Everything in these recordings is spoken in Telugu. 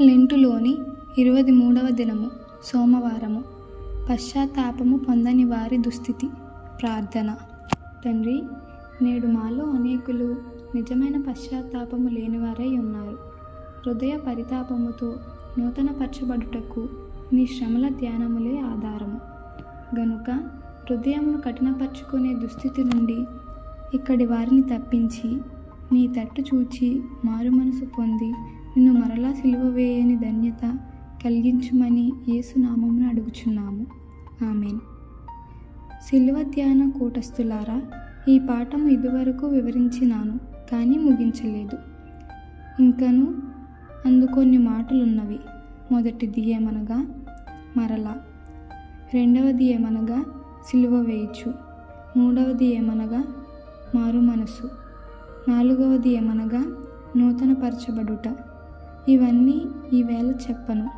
లెంటులోని ఇరవై మూడవ దినము సోమవారము పశ్చాత్తాపము పొందని వారి దుస్థితి ప్రార్థన. తండ్రి నేడు మాలో అనేకులు నిజమైన పశ్చాత్తాపము లేనివారై ఉన్నారు. హృదయ పరితాపముతో నూతనపరచబడుటకు నీ శ్రమల ధ్యానములే ఆధారము. గనుక హృదయమును కఠినపరుచుకునే దుస్థితి నుండి ఇక్కడి వారిని తప్పించి నీ తట్టు చూచి మారు మనసు పొంది నిన్ను మరలా సిలువ వేయని ధన్యత కలిగించుమని యేసునామమును అడుగుచున్నాము. ఆమెన్. సిలువ ధ్యాన కూటస్థులారా ఈ పాఠము ఇదివరకు వివరించినాను కానీ ముగించలేదు. ఇంకను అందుకొన్ని మాటలున్నవి. మొదటిది ఏమనగా మరలా. రెండవది ఏమనగా సిలువ వేయచ్చు మూడవది ఏమనగా మారు మనసు. నాలుగవది ఏమనగా నూతనపరచబడుట. ఇవన్నీ ఈవేళ చెప్పను.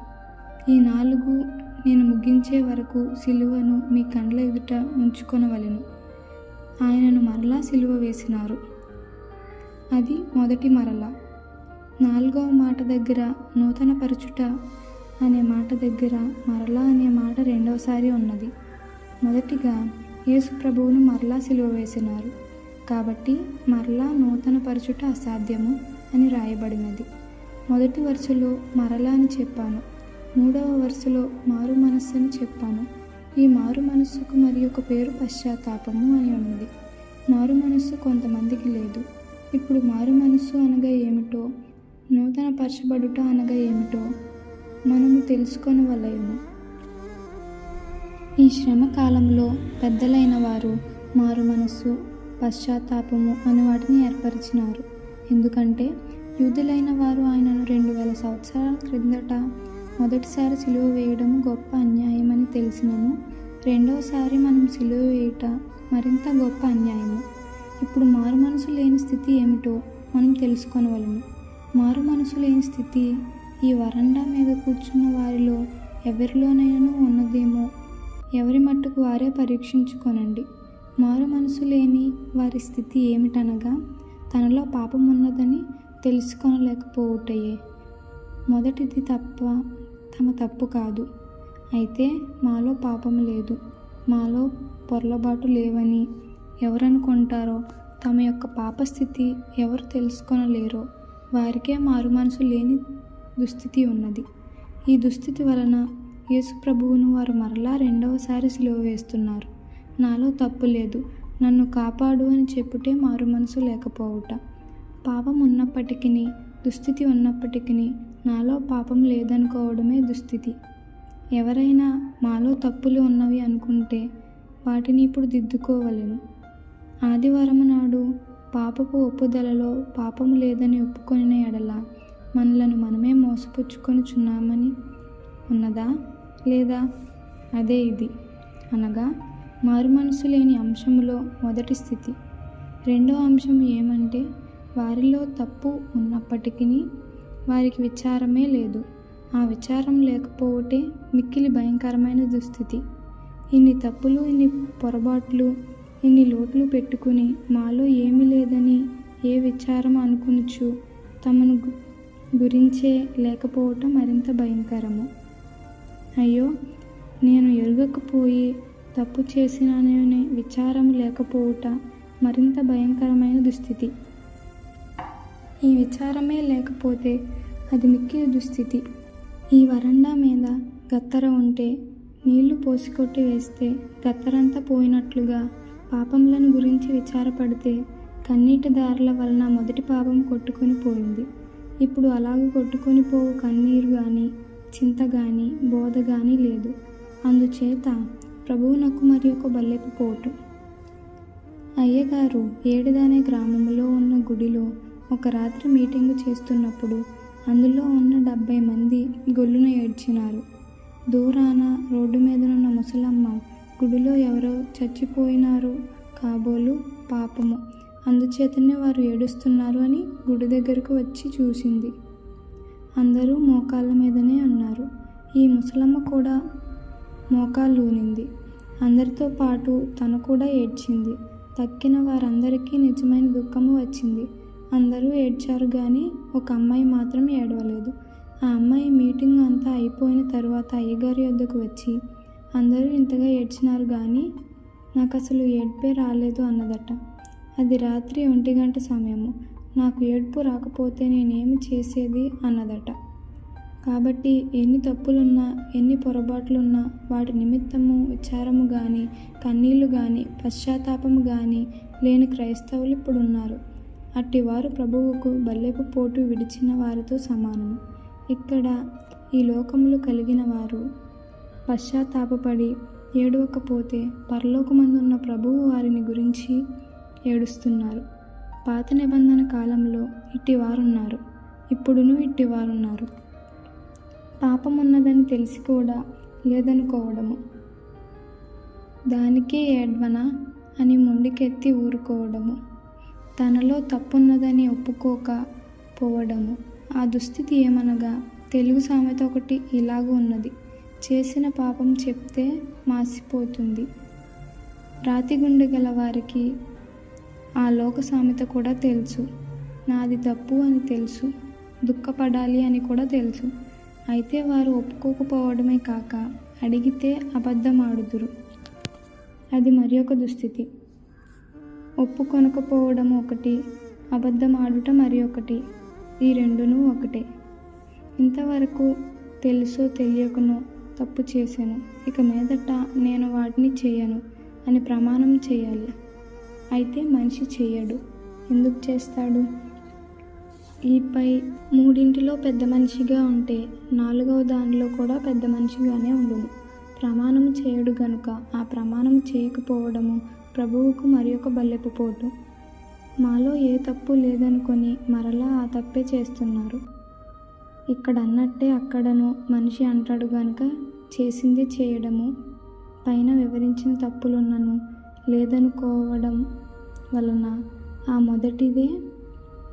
ఈ నాలుగు నేను ముగించే వరకు సిలువను మీ కండ్ల ఎదుట ఉంచుకొనవలెను. ఆయనను మరలా సిలువ వేసినారు. అది మొదటి మరల. నాలుగవ మాట దగ్గర నూతనపరచుట అనే మాట దగ్గర మరలా అనే మాట రెండవసారి ఉన్నది. మొదటిగా యేసు ప్రభువును మరలా సిలువ వేసినారు. కాబట్టి మరలా నూతనపరచుట అసాధ్యము అని రాయబడినది. మొదటి వరుసలో మరలా అని చెప్పాను. మూడవ వరుసలో మారు మనస్సు అని చెప్పాను. ఈ మారు మనస్సుకు మరి ఒక పేరు పశ్చాత్తాపము అని ఉన్నది. మారు మనస్సు కొంతమందికి లేదు. ఇప్పుడు మారు మనస్సు అనగా ఏమిటో నూతన పరచబడుట అనగా ఏమిటో మనము తెలుసుకొని వలయము. ఈ శ్రమ కాలంలో పెద్దలైన వారు మారు మనస్సు పశ్చాత్తాపము అనే వాటిని ఏర్పరిచినారు. ఎందుకంటే యూదులైన వారు ఆయనను రెండు వేల సంవత్సరాల క్రిందట మొదటిసారి సిలువ వేయడం గొప్ప అన్యాయమని తెలిసినను. రెండవసారి మనం సిలువ వేయుట మరింత గొప్ప అన్యాయము. ఇప్పుడు మారు మనసు లేని స్థితి ఏమిటో మనం తెలుసుకొనవలము మారు మనసు లేని స్థితి ఈ వరండా మీద కూర్చున్న వారిలో ఎవరిలోనైనా ఉన్నదేమో ఎవరి మట్టుకు వారే పరీక్షించుకోనండి. మారు మనసు లేని వారి స్థితి ఏమిటనగా తనలో పాపం ఉన్నదని తెలుసుకొనలేకపోవుటయే. మొదటిది తప్ప తమ తప్పు కాదు. అయితే మాలో పాపం లేదు. మాలో పొరలబాటు లేవని ఎవరనుకుంటారో తమ యొక్క పాపస్థితి ఎవరు తెలుసుకొనలేరో వారికే మారు మనసు లేని దుస్థితి ఉన్నది. ఈ దుస్థితి వలన యేసు ప్రభువును వారు మరలా రెండవసారి సిలువ వేస్తున్నారు. నాలో తప్పు లేదు. నన్ను కాపాడు అని చెప్పుటే మారు మనసు లేకపోవుట. పాపం ఉన్నప్పటికీ దుస్థితి ఉన్నప్పటికీ నాలో పాపం లేదనుకోవడమే దుస్థితి. ఎవరైనా మాలో తప్పులు ఉన్నవి అనుకుంటే వాటిని ఇప్పుడు దిద్దుకోవలెను. ఆదివారం నాడు పాపపు ఒప్పుదలలో పాపము లేదని ఒప్పుకొనిన ఎడల మనలను మనమే మోసపుచ్చుకొనుచున్నామని ఉన్నదా? లేదా? అదే ఇది. అనగా మారు మనసు లేని అంశములో మొదటి స్థితి. రెండో అంశం ఏమంటే వారిలో తప్పు ఉన్నప్పటికీ వారికి విచారమే లేదు. ఆ విచారం లేకపోవటే మిక్కిలి భయంకరమైన దుస్థితి. ఇన్ని తప్పులు ఇన్ని పొరపాట్లు ఇన్ని లోట్లు పెట్టుకుని మాలో ఏమీ లేదని ఏ విచారం అనుకునుచు తమను గురించే లేకపోవటం మరింత భయంకరము. అయ్యో నేను ఎరుగకపోయి తప్పు చేసినాననే విచారం లేకపోవుట మరింత భయంకరమైన దుస్థితి. ఈ విచారమే లేకపోతే అది మిక్కిలి దుస్థితి. ఈ వరండా మీద గత్తర ఉంటే నీళ్ళు పోసికొట్టి వేస్తే గత్తరంతా పోయినట్లుగా పాపములను గురించి విచారపడితే కన్నీటి దారుల వలన మొదటి పాపం కొట్టుకొని పోయింది. ఇప్పుడు అలాగ కొట్టుకొని పోవు కన్నీరు కానీ చింత కానీ బోధ కానీ లేదు. అందుచేత ప్రభువునకు మరి ఒక బల్లెపు పోటు. అయ్యగారు ఏడుదనే గ్రామంలో ఉన్న గుడిలో ఒక రాత్రి మీటింగు చేస్తున్నప్పుడు అందులో ఉన్న డెబ్బై మంది గొల్లున ఏడ్చినారు. దూరాన రోడ్డు మీదనున్న ముసలమ్మ గుడిలో ఎవరో చచ్చిపోయినారు కాబోలు పాపము. అందుచేతనే వారు ఏడుస్తున్నారు అని గుడి దగ్గరకు వచ్చి చూసింది. అందరూ మోకాళ్ళ మీదనే ఉన్నారు. ఈ ముసలమ్మ కూడా మోకాళ్ళు ఊనింది అందరితో పాటు తను కూడా ఏడ్చింది. తక్కిన వారందరికీ నిజమైన దుఃఖము వచ్చింది. అందరూ ఏడ్చారు కానీ ఒక అమ్మాయి మాత్రం ఏడవలేదు. ఆ అమ్మాయి మీటింగ్ అంతా అయిపోయిన తర్వాత అయ్యగారి వద్దకు వచ్చి అందరూ ఇంతగా ఏడ్చినారు కానీ నాకు అసలు ఏడ్పే రాలేదు అన్నదట. అది రాత్రి ఒంటి గంట సమయము. నాకు ఏడుపు రాకపోతే నేనేమి చేసేది అన్నదట. కాబట్టి ఎన్ని తప్పులున్నా ఎన్ని పొరపాట్లున్నా వాటి నిమిత్తము విచారము కానీ కన్నీళ్ళు కానీ పశ్చాత్తాపము కానీ లేని క్రైస్తవులు ఇప్పుడున్నారు. అట్టివారు ప్రభువుకు బల్లెపు పోటు విడిచిన వారితో సమానము. ఇక్కడ ఈ లోకములు కలిగిన వారు పశ్చాత్తాపపడి ఏడవకపోతే పరలోకమందున్న ప్రభువు వారిని గురించి ఏడుస్తున్నారు. పాత నిబంధన కాలంలో ఇట్టివారున్నారు. ఇప్పుడును ఇట్టివారున్నారు. పాపం ఉన్నదని తెలిసి కూడా లేదనుకోవడము. దానికే ఏడ్వనా అని మొండికెత్తి ఊరుకోవడము. తనలో తప్పున్నదని ఒప్పుకోక పోవడము. ఆ దుస్థితి ఏమనగా తెలుగు సామెత ఒకటి ఇలాగ ఉన్నది. చేసిన పాపం చెప్తే మాసిపోతుంది. రాతి గుండె గల వారికి ఆ లోక సామెత కూడా తెలుసు. నాది తప్పు అని తెలుసు. దుఃఖపడాలి అని కూడా తెలుసు. అయితే వారు ఒప్పుకోకపోవడమే కాక అడిగితే అబద్ధమాడుదురు. అది మరి ఒక దుస్థితి. ఒప్పుకొనకపోవడం ఒకటి అబద్ధం ఆడుట మరి ఒకటి ఈ రెండును ఒకటే. ఇంతవరకు తెలుసో తెలియకనో తప్పు చేశాను. ఇక మీదట నేను వాటిని చేయను అని ప్రమాణం చేయాలి. అయితే మనిషి చేయడు. ఎందుకు చేస్తాడు? ఈపై మూడింటిలో పెద్ద మనిషిగా ఉంటే నాలుగవ దానిలో కూడా పెద్ద మనిషిగానే ఉండును ప్రమాణం చేయడు గనుక ఆ ప్రమాణం చేయకపోవడము ప్రభువుకు మరి ఒక బల్లెపు పోటు మాలో ఏ తప్పు లేదనుకొని మరలా ఆ తప్పే చేస్తున్నారు. ఇక్కడ అన్నట్టే అక్కడను మనిషి అంటాడు గనుక చేసింది చేయడము. పైన వివరించిన తప్పులున్నను లేదనుకోవడం వలన ఆ మొదటిదే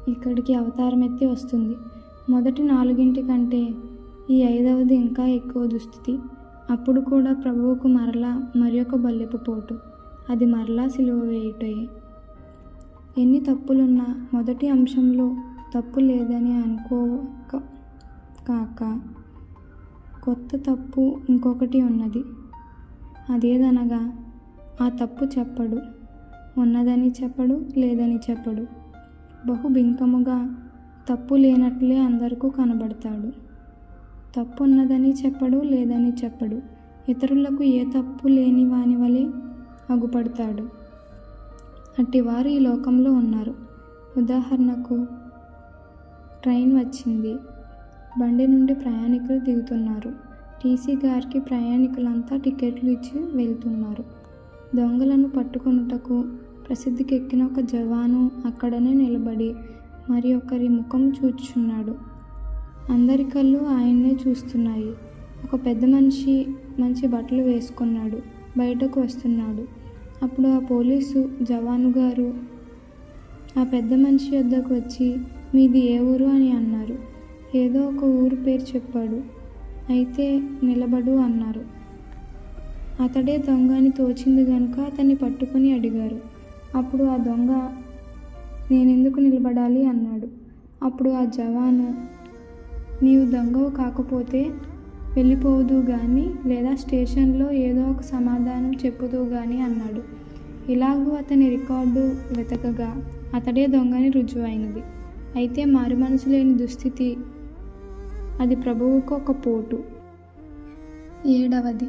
ఇక్కడికి అవతారం ఎత్తి వస్తుంది. మొదటి నాలుగింటి కంటే ఈ ఐదవది ఇంకా ఎక్కువ దుస్థితి. అప్పుడు కూడా ప్రభువుకు మరలా మరి ఒక బల్లెపు పోటు. అది మరలా సిలువ వేయుటయే. ఎన్ని తప్పులున్నా మొదటి అంశంలో తప్పు లేదని అనుకోక కాక కొత్త తప్పు ఇంకొకటి ఉన్నది. అదేదనగా ఆ తప్పు చెప్పడు. ఉన్నదని చెప్పడు లేదని చెప్పడు. బహు బింకముగా తప్పు లేనట్లే అందరికీ కనబడతాడు. తప్పు ఉన్నదని చెప్పడు లేదని చెప్పడు. ఇతరులకు ఏ తప్పు లేని వాని వలె అగుపడతాడు. అట్టివారు ఈ లోకంలో ఉన్నారు. ఉదాహరణకు ట్రైన్ వచ్చింది. బండి నుండి ప్రయాణికులు దిగుతున్నారు. టీసీ గారికి ప్రయాణికులంతా టికెట్లు ఇచ్చి వెళ్తున్నారు. దొంగలను పట్టుకొనుటకు ప్రసిద్ధికెక్కిన ఒక జవాను అక్కడనే నిలబడి మరి ఒకరి ముఖం చూచుచున్నాడు. అందరి కళ్ళు ఆయన్నే చూస్తున్నాయి. ఒక పెద్ద మనిషి మంచి బట్టలు వేసుకున్నాడు. బయటకు వస్తున్నాడు. అప్పుడు ఆ పోలీసు జవాను గారు ఆ పెద్ద మనిషి వద్దకు వచ్చి మీది ఏ ఊరు అని అన్నారు. ఏదో ఒక ఊరు పేరు చెప్పాడు. అయితే నిలబడు అన్నారు. అతడే దొంగ అని తోచింది కనుక అతన్ని పట్టుకొని అడిగారు. అప్పుడు ఆ దొంగ నేనెందుకు నిలబడాలి? అన్నాడు. అప్పుడు ఆ జవాను నీవు దొంగవు కాకపోతే వెళ్ళిపోవుదు కానీ లేదా స్టేషన్లో ఏదో ఒక సమాధానం చెప్పుదు కానీ అన్నాడు. ఇలాగూ అతని రికార్డు వెతకగా అతడే దొంగని రుజువైనది. అయితే మారు మనసు లేని దుస్థితి అది ప్రభువుకు ఒక పోటు. ఏడవది.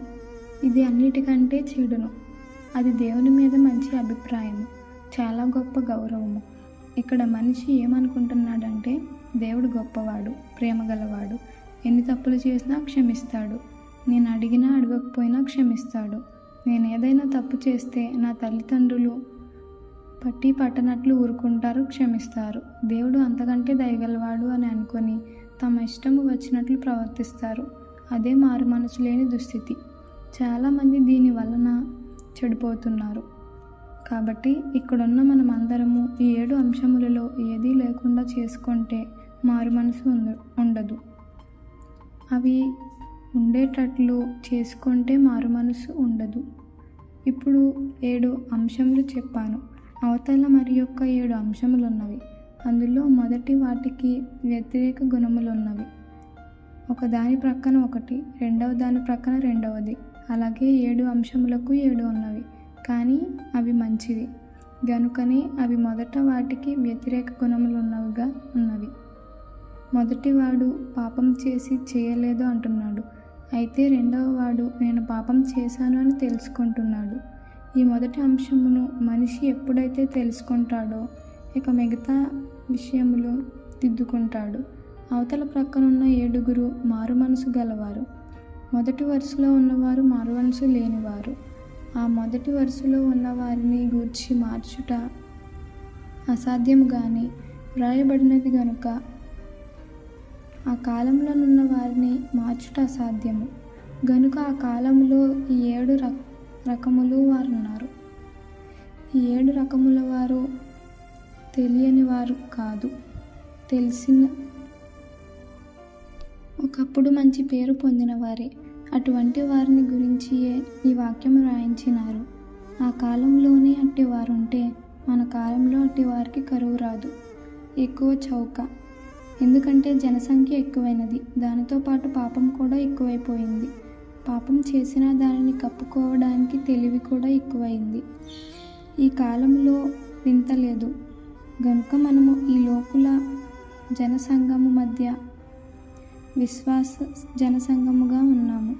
ఇది అన్నిటికంటే చెడును. అది దేవుని మీద మంచి అభిప్రాయం చాలా గొప్ప గౌరవము. ఇక్కడ మనిషి ఏమనుకుంటున్నాడంటే దేవుడు గొప్పవాడు ప్రేమ గలవాడు. ఎన్ని తప్పులు చేసినా క్షమిస్తాడు. నేను అడిగినా అడగకపోయినా క్షమిస్తాడు. నేను ఏదైనా తప్పు చేస్తే నా తల్లిదండ్రులు పట్టి పట్టనట్లు ఊరుకుంటారు క్షమిస్తారు. దేవుడు అంతకంటే దయగలవాడు అని అనుకొని తమ ఇష్టము వచ్చినట్లు ప్రవర్తిస్తారు. అదే మారు మనసు లేని దుస్థితి. చాలామంది దీని వలన చెడిపోతున్నారు. కాబట్టి ఇక్కడున్న మనం అందరము ఈ ఏడు అంశములలో ఏదీ లేకుండా చేసుకుంటే మారు మనసు ఉండదు. అవి ఉండేటట్లు చేసుకుంటే మారు మనసు ఉండదు. ఇప్పుడు ఏడు అంశములు చెప్పాను. అవతల మరి యొక్క ఏడు అంశములు ఉన్నవి అందులో మొదటి వాటికి వ్యతిరేక గుణములు ఉన్నవి ఒక దాని ప్రక్కన ఒకటి రెండవ దాని ప్రక్కన రెండవది. అలాగే ఏడు అంశములకు ఏడు ఉన్నవి. కానీ అవి మంచివి. గనుకనే అవి మొదట వాటికి వ్యతిరేక గుణములు ఉన్నవిగా ఉన్నవి మొదటివాడు పాపం చేసి చేయలేదు అంటున్నాడు. అయితే రెండవ వాడు నేను పాపం చేశాను అని తెలుసుకుంటున్నాడు. ఈ మొదటి అంశమును మనిషి ఎప్పుడైతే తెలుసుకుంటాడో ఇక మిగతా విషయములు దిద్దుకుంటాడు. అవతల ప్రక్కనున్న ఏడుగురు మారు మనసు గలవారు. మొదటి వరుసలో ఉన్నవారు మారు మనసు లేనివారు. ఆ మొదటి వరుసలో ఉన్నవారిని గూర్చి మార్చుట అసాధ్యము కానీ వ్రాయబడినది గనుక ఆ కాలంలోనున్న వారిని మార్చుట అసాధ్యము. గనుక ఆ కాలంలో ఈ ఏడు రకములు వారు ఉన్నారు ఈ ఏడు రకముల వారు తెలియని వారు కాదు. తెలిసిన ఒకప్పుడు మంచి పేరు పొందిన వారే. అటువంటి వారిని గురించియే ఈ వాక్యం రాయించినారు. ఆ కాలంలోనే అట్టి వారుంటే మన కాలంలో అట్టి వారికి కరువు రాదు. ఎక్కువ చౌక. ఎందుకంటే జనసంఖ్య ఎక్కువైనది. దానితో పాటు పాపం కూడా ఎక్కువైపోయింది. పాపం చేసిన దానిని కప్పుకోవడానికి తెలివి కూడా ఎక్కువైంది. ఈ కాలంలో వింతలేదు గనుక మనము ఈ లోకుల జనసంఘము మధ్య విశ్వాస జనసంఘముగా ఉన్నాము.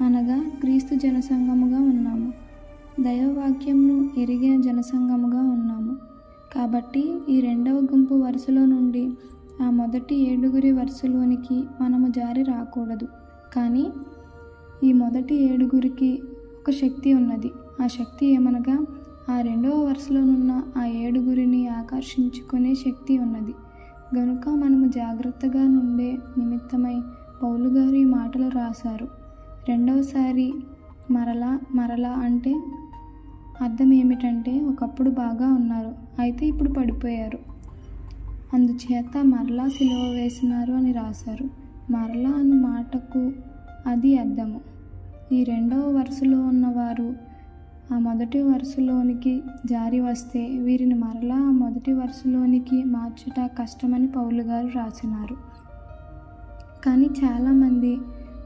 అనగా క్రీస్తు జనసంఘముగా ఉన్నాము. దైవవాక్యంను ఎరిగిన జనసంఘముగా ఉన్నాము. కాబట్టి ఈ రెండవ గుంపు వరుసలో నుండి ఆ మొదటి ఏడుగురి వరుసలోనికి మనము జారి రాకూడదు. కానీ ఈ మొదటి ఏడుగురికి ఒక శక్తి ఉన్నది. ఆ శక్తి ఏమనగా ఆ రెండవ వరుసలోనున్న ఆ ఏడుగురిని ఆకర్షించుకునే శక్తి ఉన్నది. గనుక మనము జాగ్రత్తగా నుండే నిమిత్తమై పౌలు గారు ఈ మాటలు రాశారు. రెండవసారి మరలా మరలా అంటే అర్థం ఏమిటంటే ఒకప్పుడు బాగా ఉన్నారు అయితే ఇప్పుడు పడిపోయారు. అందుచేత మరలా సిలువ వేసినారు అని రాశారు. మరలా అన్న మాటకు అది అర్థము. ఈ రెండవ వరుసలో ఉన్నవారు ఆ మొదటి వరుసలోనికి జారి వస్తే వీరిని మరలా ఆ మొదటి వరుసలోనికి మార్చుట కష్టమని పౌలు గారు రాసినారు. కానీ చాలామంది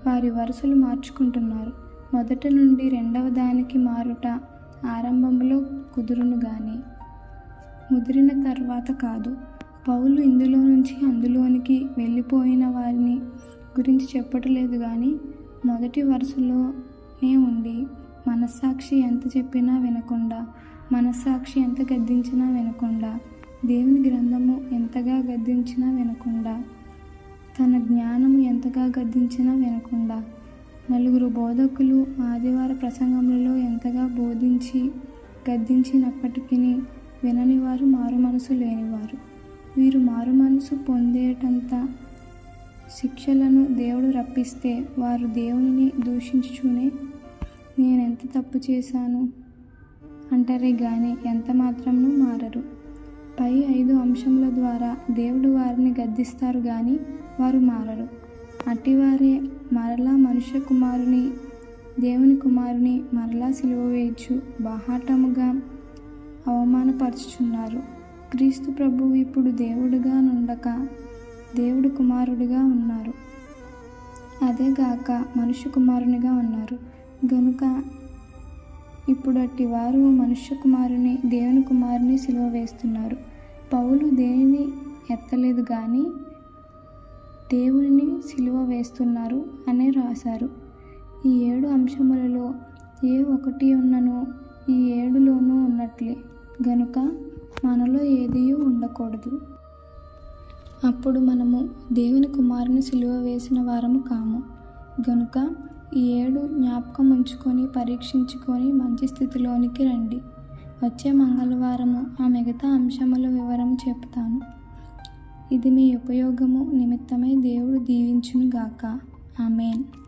వారి వరుసలు మార్చుకుంటున్నారు. మొదటి నుండి రెండవ దానికి మారుట ఆరంభంలో కుదురును కానీ ముదిరిన తర్వాత కాదు. పౌలు ఇందులో నుంచి అందులోనికి వెళ్ళిపోయిన వారిని గురించి చెప్పటలేదు కానీ మొదటి వరుసలోనే ఉండి మనస్సాక్షి ఎంత చెప్పినా వినకుండా మనస్సాక్షి ఎంత గద్దించినా వినకుండా దేవుని గ్రంథము ఎంతగా గద్దించినా వినకుండా తన జ్ఞానము ఎంతగా గద్దించినా వినకుండా నలుగురు బోధకులు ఆదివార ప్రసంగములలో ఎంతగా బోధించి గద్దించినప్పటికీ వినని వారు మారు మనసు లేనివారు. వీరు మారు మనసు పొందేటంత శిక్షలను దేవుడు రప్పిస్తే వారు దేవుని దూషించుచునే నేనెంత తప్పు చేశాను? అంటారే కానీ ఎంత మాత్రము మారరు. పై ఐదు అంశముల ద్వారా దేవుడు వారిని గద్దిస్తారు కానీ వారు మారరు. అట్టివారే మరలా మనుష్య కుమారుని దేవుని కుమారుని మరలా సిలువ వేయచ్చు బాహాటముగా అవమానపరుచుచున్నారు. క్రీస్తు ప్రభువు ఇప్పుడు దేవుడుగా నుండక దేవుడు కుమారుడిగా ఉన్నారు. అదేగాక మనుష్య కుమారునిగా ఉన్నారు. గనుక ఇప్పుడు అట్టి వారు మనుష్య కుమారుని దేవుని కుమారుని సిలువ వేస్తున్నారు. పౌలు దేనిని ఎత్తలేదు కానీ దేవుని సిలువ వేస్తున్నారు అనే రాశారు. ఈ ఏడు అంశములలో ఏ ఒకటి ఉన్ననో ఈ ఏడులోనూ ఉన్నట్లే. గనుక మనలో ఏదీ ఉండకూడదు. అప్పుడు మనము దేవుని కుమారుని సిలువ వేసిన వారము కాము. గనుక ఈ ఏడు జ్ఞాపకం ఉంచుకొని పరీక్షించుకొని మంచి స్థితిలోనికి రండి. వచ్చే మంగళవారము ఆ మిగతా అంశముల వివరం చెప్తాను. ఇది మీ ఉపయోగము నిమిత్తమై దేవుడు దీవించునుగాక. ఆమెన్.